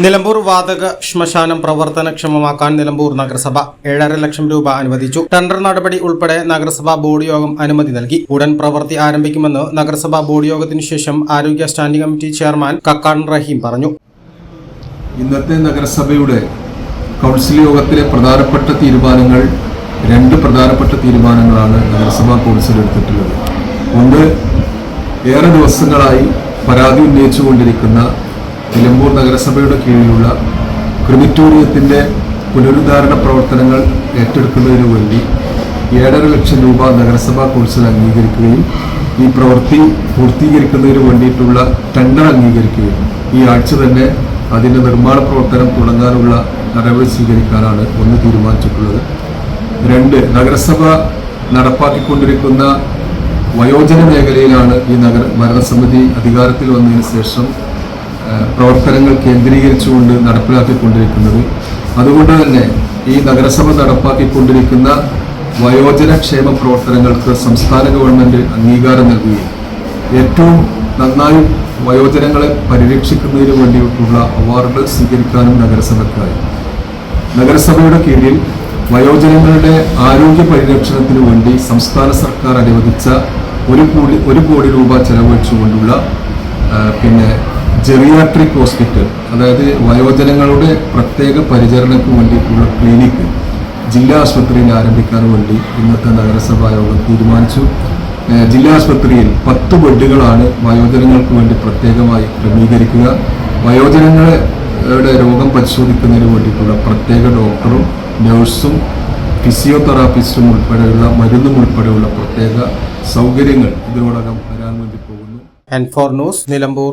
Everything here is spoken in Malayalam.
Nilambur വാതക ശ്മശാനം പ്രവർത്തനക്ഷമമാക്കാൻ നിലമ്പൂർ നഗരസഭ ഏഴര ലക്ഷം രൂപ അനുവദിച്ചു. ടെൻഡർ നടപടി ഉൾപ്പെടെ നഗരസഭാ ബോർഡ് യോഗം അനുമതി നൽകി. ഉടൻ പ്രവൃത്തി ആരംഭിക്കുമെന്ന് നഗരസഭാ ബോർഡ് യോഗത്തിനു ശേഷം ആരോഗ്യ സ്റ്റാൻഡിംഗ് കമ്മിറ്റി ചെയർമാൻ കക്കാൻ റഹീം പറഞ്ഞു. ഇന്നത്തെ നഗരസഭയുടെ കൗൺസിൽ യോഗത്തിലെ പ്രധാനപ്പെട്ട തീരുമാനങ്ങൾ രണ്ട് പ്രധാനപ്പെട്ട തീരുമാനങ്ങളാണ് നഗരസഭാ കൗൺസിൽ എടുത്തിട്ടുള്ളത്. ഒന്ന് ഏറെ ദിവസങ്ങളായി പരാതി ഉന്നയിച്ചുകൊണ്ടിരിക്കുന്ന നിലമ്പൂർ നഗരസഭയുടെ കീഴിലുള്ള ക്രിമിറ്റോറിയത്തിന്റെ പുനരുദ്ധാരണ പ്രവർത്തനങ്ങൾ ഏറ്റെടുക്കുന്നതിനു വേണ്ടി ഏഴര ലക്ഷം രൂപ നഗരസഭാ കൗൺസിൽ അംഗീകരിക്കുകയും ഈ പ്രവൃത്തി പൂർത്തീകരിക്കുന്നതിന് വേണ്ടിയിട്ടുള്ള ടെൻഡർ അംഗീകരിക്കുകയും ഈ ആഴ്ച തന്നെ അതിന്റെ നിർമ്മാണ പ്രവർത്തനം തുടങ്ങാനുള്ള നടപടി സ്വീകരിക്കാനാണ് ഒന്ന് തീരുമാനിച്ചിട്ടുള്ളത്. രണ്ട് നഗരസഭ നടപ്പാക്കിക്കൊണ്ടിരിക്കുന്ന വയോജന മേഖലയിലാണ് ഈ നഗര ഭരണസമിതി അധികാരത്തിൽ വന്നതിന് ശേഷം പ്രവർത്തനങ്ങൾ കേന്ദ്രീകരിച്ചുകൊണ്ട് നടപ്പിലാക്കിക്കൊണ്ടിരിക്കുന്നത്. അതുകൊണ്ട് തന്നെ ഈ നഗരസഭ നടപ്പാക്കിക്കൊണ്ടിരിക്കുന്ന വയോജന ക്ഷേമ പ്രവർത്തനങ്ങൾക്ക് സംസ്ഥാന ഗവൺമെന്റ് അംഗീകാരം നൽകുകയും ഏറ്റവും നന്നായി വയോജനങ്ങളെ പരിരക്ഷിക്കുന്നതിന് വേണ്ടിയിട്ടുള്ള അവാർഡ് സ്വീകരിക്കാനും നഗരസഭയ്ക്കായി. നഗരസഭയുടെ കീഴിൽ വയോജനങ്ങളുടെ ആരോഗ്യ പരിരക്ഷണത്തിന് വേണ്ടി സംസ്ഥാന സർക്കാർ അനുവദിച്ച ഒരു കോടി ഒരു കോടി രൂപ ചെലവഴിച്ചുകൊണ്ടുള്ള പിന്നെ ജെറിയാട്രിക് ഹോസ്പിറ്റൽ അതായത് വയോജനങ്ങളുടെ പ്രത്യേക പരിചരണക്ക് വേണ്ടിയിട്ടുള്ള ക്ലിനിക്ക് ജില്ലാ ആശുപത്രിയിൽ ആരംഭിക്കാൻ വേണ്ടി ഇന്നത്തെ നഗരസഭാ യോഗം തീരുമാനിച്ചു. ജില്ലാ ആശുപത്രിയിൽ പത്ത് ബെഡുകളാണ് വയോജനങ്ങൾക്ക് വേണ്ടി പ്രത്യേകമായി ക്രമീകരിക്കുക. വയോജനങ്ങളുടെ രോഗം പരിശോധിക്കുന്നതിന് വേണ്ടിയിട്ടുള്ള പ്രത്യേക ഡോക്ടറും നഴ്സും ഫിസിയോതെറാപ്പിസ്റ്റും ഉൾപ്പെടെയുള്ള മരുന്നും ഉൾപ്പെടെയുള്ള പ്രത്യേക സൗകര്യങ്ങൾ ഇതിനോടകം വരാൻ വേണ്ടി പോകുന്നു. Four news Nilambur